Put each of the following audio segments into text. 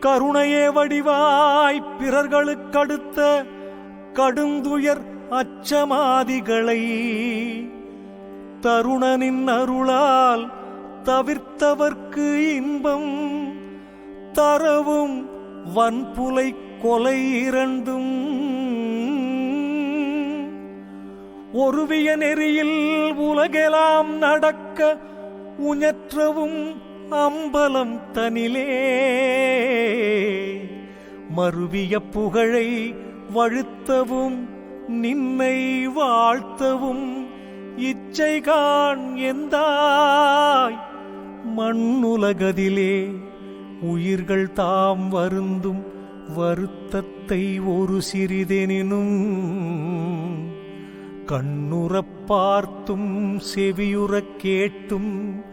கருணையே வடிவாய் பிறர்களுக்கடுத்த கடுந்துயர் அச்சமாதிகளை தருணனின் அருளால் தவிர்த்தவர்க்கு இன்பம் தரவும் வன்புலை கொலை இரண்டும். ஒருவிய நெறியில் உலகெலாம் நடக்க உஞற்றவும் அம்பலம் தனிலே. மறுவிய புகழை வழுத்தவும் நின்னை வாழ்த்தவும் இச்சைகான் எந்தாய்? மண்ணுலகதிலே உயிர்கள் தாம் வருந்தும் வருத்தத்தை ஒரு சிறிதெனினும். கண்ணுறப் பார்த்தும் செவியுறக் கேட்டும்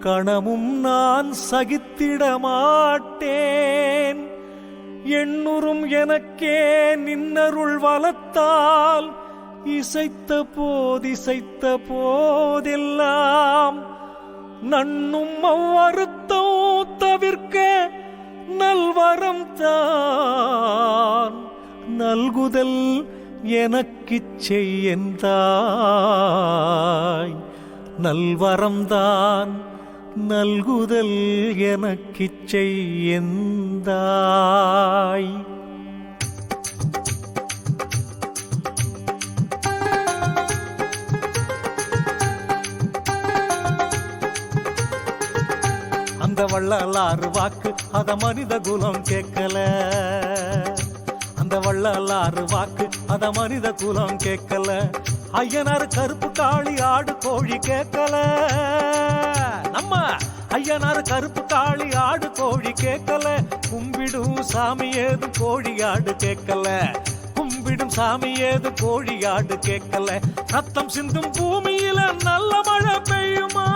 கணமும் நான் சகித்திட மாட்டேன் எண்ணுறும் எனக்கே நின்னருள் வளத்தால் இசைத்த போதிசைத்த போதெல்லாம். நன்னும் அவ்வருத்தம் தவிர்க்க நல்வரம் தான். நல்குதல் எனக்குச் செய்யந்தாய் நல்வரம்தான் நல்குதல் எனக்குச் செய்யந்தாய். அந்த வள்ளலாறு வாக்கு அத மனித குலம் கேட்கல. அந்த வள்ளலாறு வாக்கு அத மனித குலம் கேட்கல. ஐயனார் கருப்பு காளி ஆடு கோழி கேட்கல. நம்ம ஐயனார் கருப்பு காளி ஆடு கோழி கேட்கல. கும்பிடும் சாமி ஏது கோழி ஆடு கேட்கல. கும்பிடும் சாமி ஏது கோழி ஆடு கேட்கல. ரத்தம் சிந்தும் பூமியில நல்ல மழை பெய்யுமா?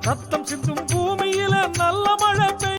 ரத்தம் சிந்தும்